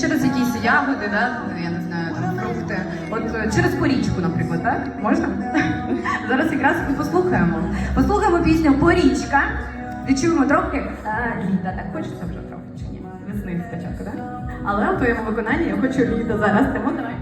через якісь ягоди, да? я не знаю, там, фрукти. От е, через порічку, наприклад, так? Можна? Зараз якраз і послухаємо. Послухаємо пісню Порічка. Відчуємо трохи е, літа. Так хочеться вже трохи чи ні? Весни спочатку, так? Але у твоєму виконанні я хочу літа зараз. Тому. Давай,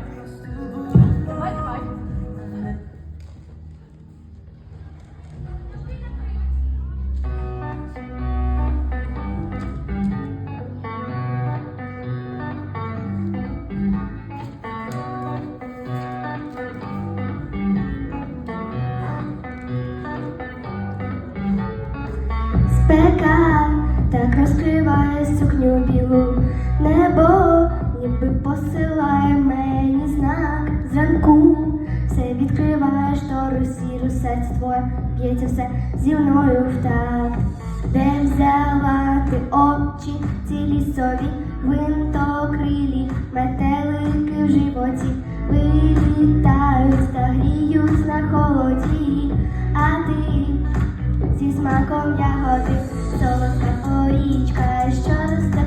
Спека так розкриває сукню білу, небо ніби посилає мені знак зранку. Все відкриває штору сіру, серце твоє б'ється все зі мною в такт. Де взяла ти очі, ці лісові гвинтокрилі, метелики в животі вилітають смаком ягоди, солодка порічка, що росте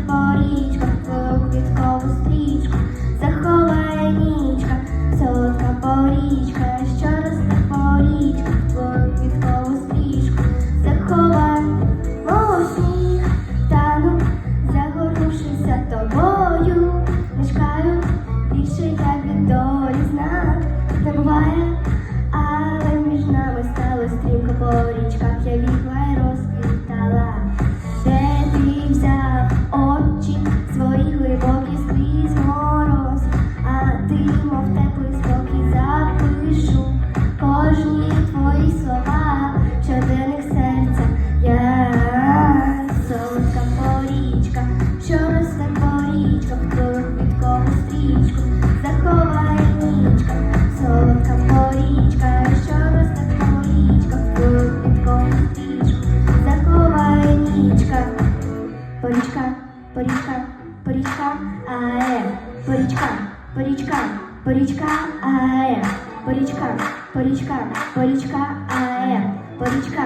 порічка, аe, порічка, порічка, порічка, аe, порічка, порічка, порічка, аe, порічка,